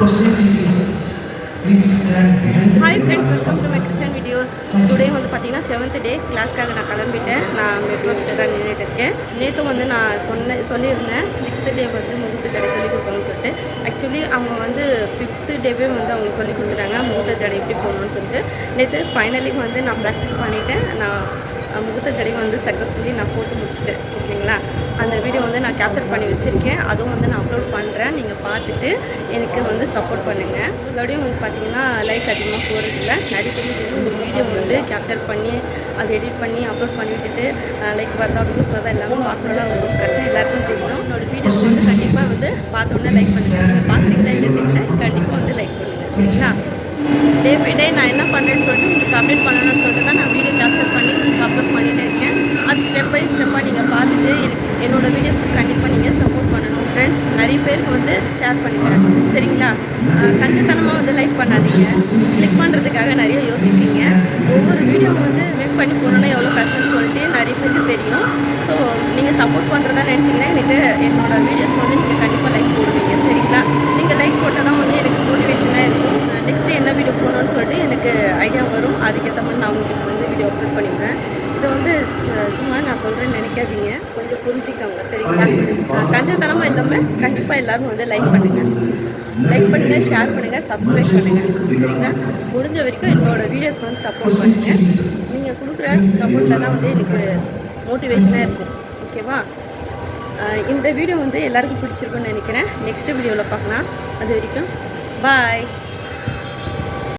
Hi friends welcome to my Christian videos today வந்து பார்த்தீங்கன்னா seventh day கிளாஸ்க்காக நான் கிளம்பிட்டேன். நான் மெட்ரோ கிட்ட தான் நின்றுட்டு இருக்கேன். நேற்று வந்து நான் சொன்ன சொல்லியிருந்தேன். சிக்ஸ்த் டே வந்து முகூர்த்த ஜடை சொல்லி கொடுக்கணும்னு சொல்லிட்டு. ஆக்சுவலி அவங்க வந்து ஃபிஃப்த்து டேவே வந்து அவங்க சொல்லி கொடுத்துட்டாங்க. முகூர்த்த ஜடை எப்படி போகணும்னு சொல்லிட்டு. நேற்று ஃபைனலி வந்து நான் ப்ராக்டிஸ் பண்ணிவிட்டேன் நான் முகூர்த்த ஜடை வந்து சக்ஸஸ்ஃபுல்லி நான் போட்டு முடிச்சிட்டேன். ஓகேங்களா? அந்த வீடியோ வந்து நான் கேப்சர் பண்ணி வச்சுருக்கேன். அதுவும் வந்து நான் அப்லோட் பண்ணுறேன் நீங்கள் பார்த்துட்டு எனக்கு வந்து சப்போர்ட் பண்ணுங்கள் மறுபடியும் வந்து பார்த்தீங்கன்னா லைக் அதிகமாக போகிறதில்ல நிறைய பேர் ஒரு வீடியோ வந்து கேப்சர் பண்ணி அதை எடிட் பண்ணி அப்லோட் பண்ணி விட்டுட்டு லைக் வரதா வியூஸ் வரதா எல்லாமே பார்க்கணும்னா ரொம்ப கஷ்டம். எல்லாருக்கும் தெரியும். என்னோடய வீடியோஸ் வந்து கண்டிப்பாக வந்து பார்த்தோன்னே லைக் பண்ணுங்கள் நீங்கள் பார்க்குறீங்களா கண்டிப்பாக வந்து லைக் பண்ணுங்கள் சரிங்களா? டே பை டே நான் என்ன பண்ணுறேன்னு சொல்லிட்டு உங்களுக்கு அப்டேட் பண்ணணும்னு சொல்லிட்டு தான் நான் வீடியோ கேப்சர் பண்ணி உங்களுக்கு அப்லோட் பண்ணிட்டு இருக்கேன் அது கண்டிப்பாக நீங்கள் பார்த்துட்டு எனக்கு என்னோடய வீடியோஸ்க்கு கண்டிப்பாக நீங்கள் சப்போர்ட் பண்ணணும். ஃப்ரெண்ட்ஸ் நிறைய பேருக்கு வந்து ஷேர் பண்ணிக்கிறேன். சரிங்களா? கஞ்சத்தனமாக வந்து லைக் பண்ணாதீங்க. கிளிக் பண்ணுறதுக்காக நிறைய யோசிப்பீங்க. ஒவ்வொரு வீடியோவும் வந்து மேக் பண்ணி போகணுன்னா எவ்வளோ கஷ்டம்னு சொல்லிட்டு நிறைய பேருக்கு தெரியும். ஸோ நீங்கள் சப்போர்ட் பண்ணுறதா நினச்சிங்கன்னா எனக்கு என்னோடய வீடியோஸ்க்கு வந்து நீங்கள் கண்டிப்பாக லைக் போடுவீங்க. சரிங்களா? நீங்கள் லைக் போட்டால் தான் வந்து எனக்கு மோட்டிவேஷனாக இருக்கும். நெக்ஸ்ட்டு என்ன வீடியோ போடணும்னு சொல்லிட்டு எனக்கு ஐடியா வரும். அதுக்கேற்ற மாதிரி நான் உங்களுக்கு வந்து வீடியோ அப்லோட் பண்ணிடுவேன். இதை வந்து சும்மா நான் சொல்கிறேன்னு நினைக்காதீங்க. கொஞ்சம் புரிஞ்சுக்கோங்க. சரிங்களா கஞ்சத்தனமாக இல்லாமல் கண்டிப்பாக எல்லாரும் வந்து லைக் பண்ணுங்கள் லைக் பண்ணுங்கள் ஷேர் பண்ணுங்கள் சப்ஸ்கிரைப் பண்ணுங்கள் சரிங்களா? முடிஞ்ச வரைக்கும் என்னோட வீடியோஸ் வந்து சப்போர்ட் பண்ணுங்கள் நீங்கள் கொடுக்குற சப்போர்ட்டில் தான் வந்து எனக்கு மோட்டிவேஷனாக இருக்கும். ஓகேவா இந்த வீடியோ வந்து எல்லாருக்கும் பிடிச்சிருக்குன்னு நினைக்கிறேன். நெக்ஸ்ட் வீடியோவில் பார்க்கலாம். அது வரைக்கும் பாய்